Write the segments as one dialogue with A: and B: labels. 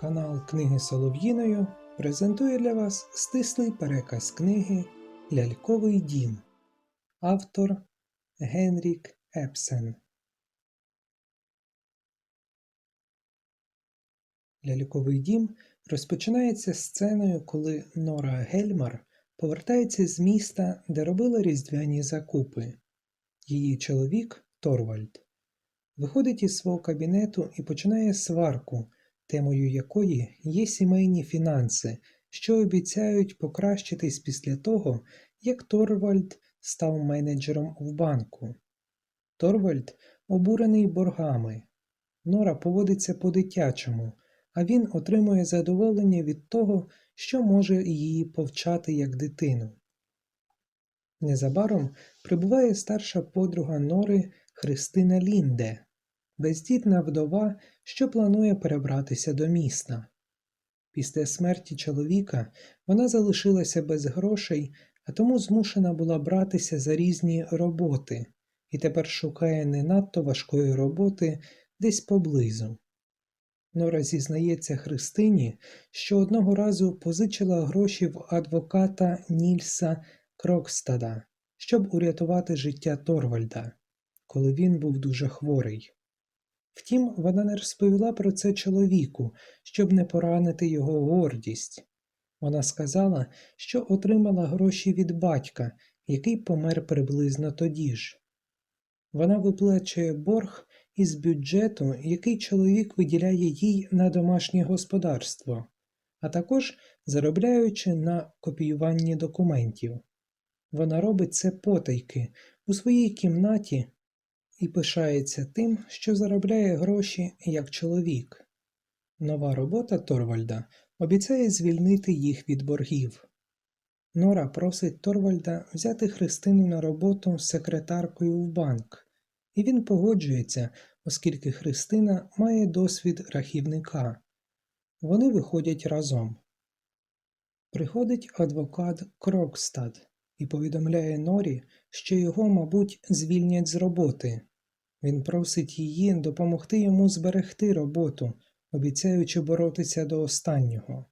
A: Канал Книги Солов'їною презентує для вас стислий переказ книги Ляльковий дім. Автор Генрік Епсен. Ляльковий дім розпочинається сценою, коли Нора Гельмар повертається з міста, де робила різдвяні закупи. Її чоловік Торвальд виходить із свого кабінету і починає сварку, темою якої є сімейні фінанси, що обіцяють покращитись після того, як Торвальд став менеджером в банку. Торвальд обурений боргами. Нора поводиться по-дитячому, а він отримує задоволення від того, що може її повчати як дитину. Незабаром прибуває старша подруга Нори Христина Лінде, бездітна вдова, що планує перебратися до міста. Після смерті чоловіка вона залишилася без грошей, а тому змушена була братися за різні роботи і тепер шукає не надто важкої роботи десь поблизу. Нора зізнається Христині, що одного разу позичила гроші в адвоката Нільса Крокстада, щоб урятувати життя Торвальда, коли він був дуже хворий. Втім, вона не розповіла про це чоловіку, щоб не поранити його гордість. Вона сказала, що отримала гроші від батька, який помер приблизно тоді ж. Вона виплачує борг із бюджету, який чоловік виділяє їй на домашнє господарство, а також заробляючи на копіюванні документів. Вона робить це потайки у своїй кімнаті і пишається тим, що заробляє гроші як чоловік. Нова робота Торвальда обіцяє звільнити їх від боргів. Нора просить Торвальда взяти Христину на роботу секретаркою в банк, і він погоджується, оскільки Христина має досвід рахівника. Вони виходять разом. Приходить адвокат Крокстад і повідомляє Норі, що його, мабуть, звільнять з роботи. Він просить її допомогти йому зберегти роботу, обіцяючи боротися до останнього.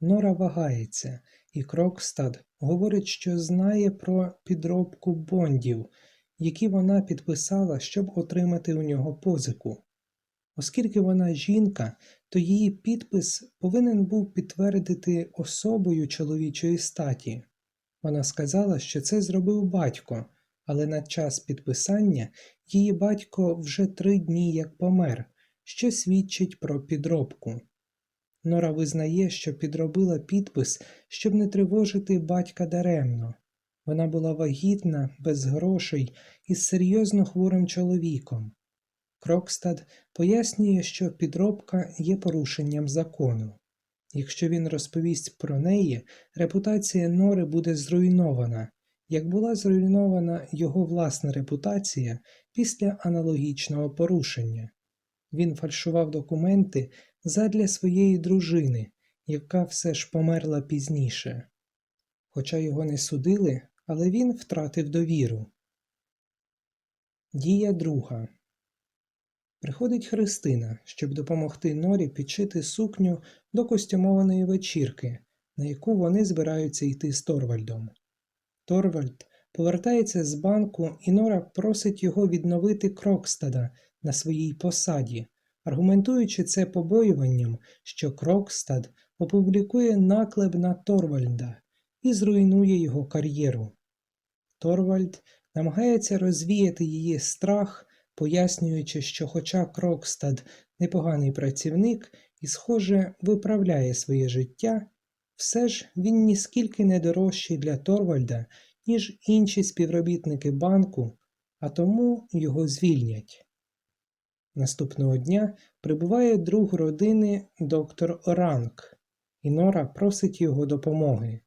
A: Нора вагається, і Крокстад говорить, що знає про підробку бондів, які вона підписала, щоб отримати у нього позику. Оскільки вона жінка, то її підпис повинен був підтвердити особою чоловічої статі. Вона сказала, що це зробив батько, але на час підписання її батько вже три дні як помер, що свідчить про підробку. Нора визнає, що підробила підпис, щоб не тривожити батька даремно. Вона була вагітна, без грошей і з серйозно хворим чоловіком. Крокстад пояснює, що підробка є порушенням закону. Якщо він розповість про неї, репутація Нори буде зруйнована, як була зруйнована його власна репутація після аналогічного порушення. Він фальшував документи задля своєї дружини, яка все ж померла пізніше. Хоча його не судили, але він втратив довіру. Дія друга. Приходить Христина, щоб допомогти Норі підшити сукню до костюмованої вечірки, на яку вони збираються йти з Торвальдом. Торвальд повертається з банку, і Нора просить його відновити Крокстада на своїй посаді, аргументуючи це побоюванням, що Крокстад опублікує наклеп на Торвальда і зруйнує його кар'єру. Торвальд намагається розвіяти її страх, пояснюючи, що, хоча Крокстад непоганий працівник і, схоже, виправляє своє життя, все ж він ніскільки не дорожчий для Торвальда, ніж інші співробітники банку, а тому його звільнять. Наступного дня прибуває друг родини доктор Оранг, і Нора просить його допомоги.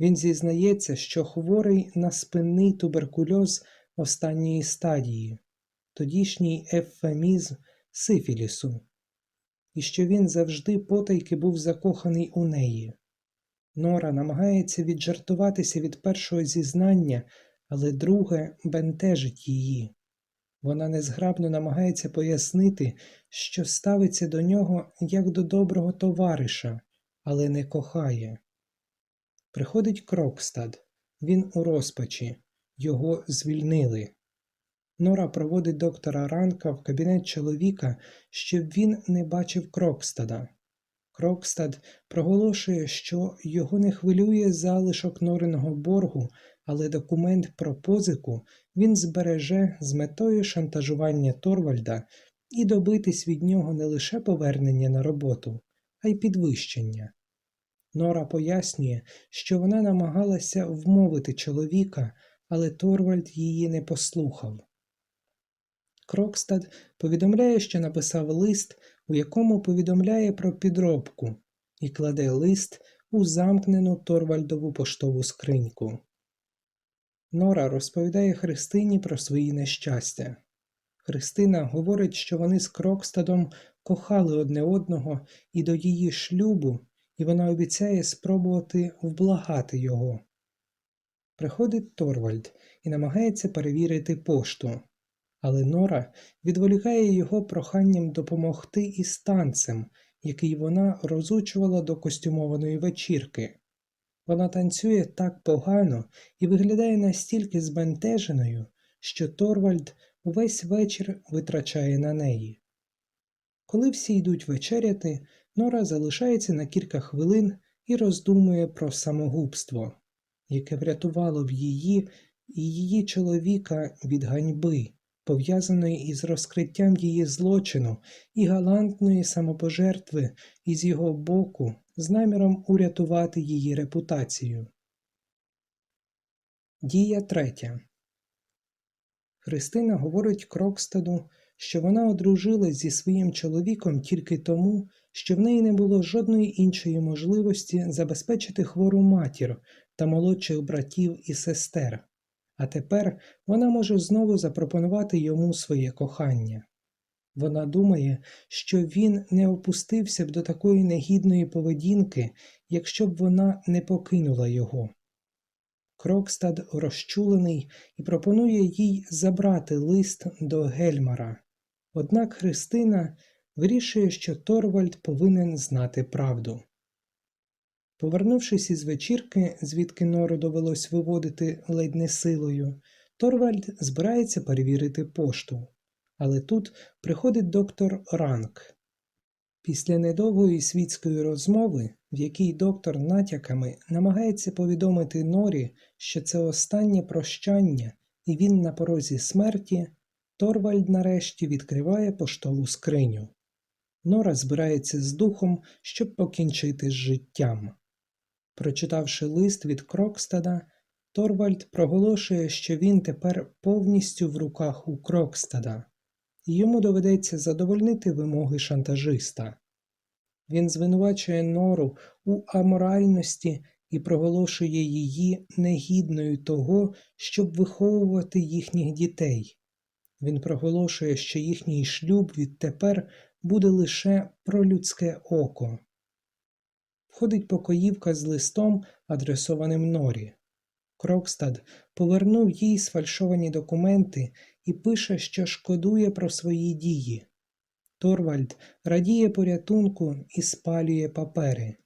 A: Він зізнається, що хворий на спинний туберкульоз останньої стадії, тодішній ефемізм сифілісу, і що він завжди потайки був закоханий у неї. Нора намагається віджартуватися від першого зізнання, але друге бентежить її. Вона незграбно намагається пояснити, що ставиться до нього як до доброго товариша, але не кохає. Приходить Крокстад. Він у розпачі. Його звільнили. Нора проводить доктора Ранка в кабінет чоловіка, щоб він не бачив Крокстада. Крокстад проголошує, що його не хвилює залишок нореного боргу, але документ про позику він збереже з метою шантажування Торвальда і добитись від нього не лише повернення на роботу, а й підвищення. Нора пояснює, що вона намагалася вмовити чоловіка, але Торвальд її не послухав. Крокстад повідомляє, що написав лист, у якому повідомляє про підробку, і кладе лист у замкнену Торвальдову поштову скриньку. Нора розповідає Христині про свої нещастя. Христина говорить, що вони з Крокстадом кохали одне одного і до її шлюбу, і вона обіцяє спробувати вблагати його. Приходить Торвальд і намагається перевірити пошту, але Нора відволікає його проханням допомогти із танцем, який вона розучувала до костюмованої вечірки. Вона танцює так погано і виглядає настільки збентеженою, що Торвальд увесь вечір витрачає на неї. Коли всі йдуть вечеряти, Нора залишається на кілька хвилин і роздумує про самогубство, яке врятувало б її і її чоловіка від ганьби, пов'язаної із розкриттям її злочину і галантної самопожертви із його боку з наміром урятувати її репутацію. Дія третя. Христина говорить Крокстаду, що вона одружилась зі своїм чоловіком тільки тому, що в неї не було жодної іншої можливості забезпечити хвору матір та молодших братів і сестер, а тепер вона може знову запропонувати йому своє кохання. Вона думає, що він не опустився б до такої негідної поведінки, якщо б вона не покинула його. Крокстад розчулений і пропонує їй забрати лист до Гельмара. Однак Христина вирішує, що Торвальд повинен знати правду. Повернувшись із вечірки, звідки нору довелось виводити ледь не силою, Торвальд збирається перевірити пошту. Але тут приходить доктор Ранк. Після недовгої світської розмови, в якій доктор натяками намагається повідомити Норі, що це останнє прощання, і він на порозі смерті, Торвальд нарешті відкриває поштову скриню. Нора збирається з духом, щоб покінчити з життям. Прочитавши лист від Крокстада, Торвальд проголошує, що він тепер повністю в руках у Крокстада, і йому доведеться задовольнити вимоги шантажиста. Він звинувачує Нору у аморальності і проголошує її негідною того, щоб виховувати їхніх дітей. Він проголошує, що їхній шлюб відтепер буде лише про людське око. Входить покоївка з листом, адресованим Норі. Крокстад повернув їй сфальшовані документи і пише, що шкодує про свої дії. Торвальд радіє порятунку і спалює папери.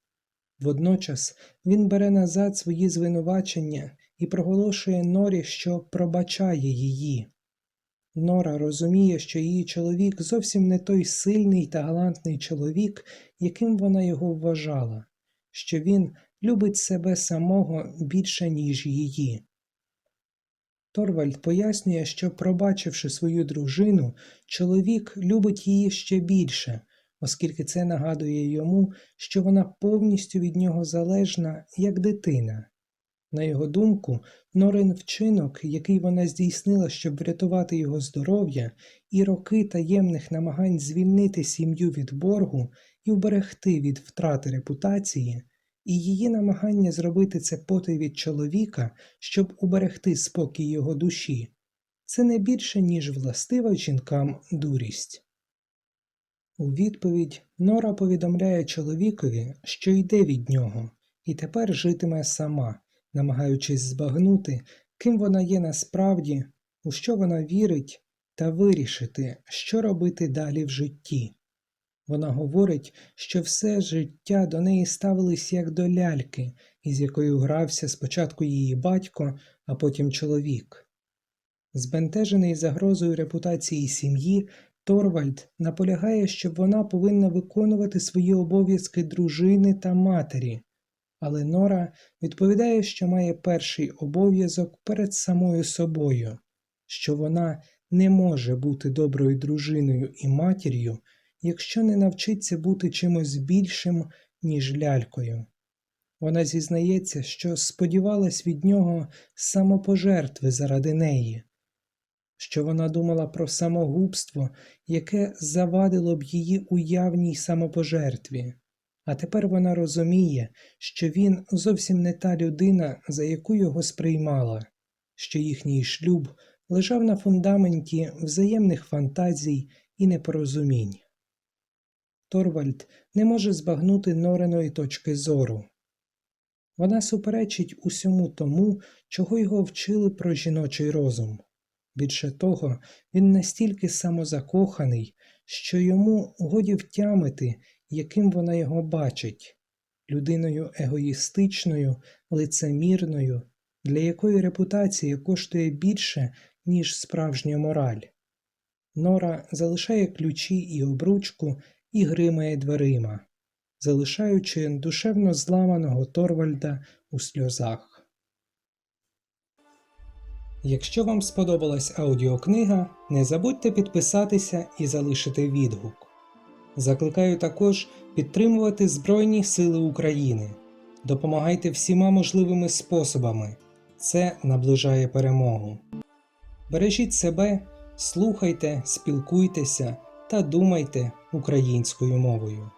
A: Водночас він бере назад свої звинувачення і проголошує Норі, що пробачає її. Нора розуміє, що її чоловік зовсім не той сильний та галантний чоловік, яким вона його вважала, що він любить себе самого більше, ніж її. Торвальд пояснює, що, пробачивши свою дружину, чоловік любить її ще більше, оскільки це нагадує йому, що вона повністю від нього залежна, як дитина. На його думку, Норин вчинок, який вона здійснила, щоб врятувати його здоров'я, і роки таємних намагань звільнити сім'ю від боргу і вберегти від втрати репутації, і її намагання зробити це потай від чоловіка, щоб уберегти спокій його душі, це не більше, ніж властива жінкам дурість. У відповідь Нора повідомляє чоловікові, що йде від нього, і тепер житиме сама, намагаючись збагнути, ким вона є насправді, у що вона вірить та вирішити, що робити далі в житті. Вона говорить, що все життя до неї ставились як до ляльки, із якою грався спочатку її батько, а потім чоловік. Збентежений загрозою репутації сім'ї, Торвальд наполягає, що вона повинна виконувати свої обов'язки дружини та матері, але Нора відповідає, що має перший обов'язок перед самою собою, що вона не може бути доброю дружиною і матір'ю, якщо не навчиться бути чимось більшим, ніж лялькою. Вона зізнається, що сподівалась від нього самопожертви заради неї, що вона думала про самогубство, яке завадило б її уявній самопожертві. А тепер вона розуміє, що він зовсім не та людина, за яку його сприймала, що їхній шлюб лежав на фундаменті взаємних фантазій і непорозумінь. Торвальд не може збагнути Нореної точки зору. Вона суперечить усьому тому, чого його вчили про жіночий розум. Більше того, він настільки самозакоханий, що йому годі втямити, яким вона його бачить людиною егоїстичною, лицемірною, для якої репутація коштує більше, ніж справжня мораль. Нора залишає ключі і обручку і гримає дверима, залишаючи душевно зламаного Торвальда у сльозах. Якщо вам сподобалась аудіокнига, не забудьте підписатися і залишити відгук. Закликаю також підтримувати Збройні Сили України. Допомагайте всіма можливими способами. Це наближає перемогу. Бережіть себе, слухайте, спілкуйтеся та думайте українською мовою.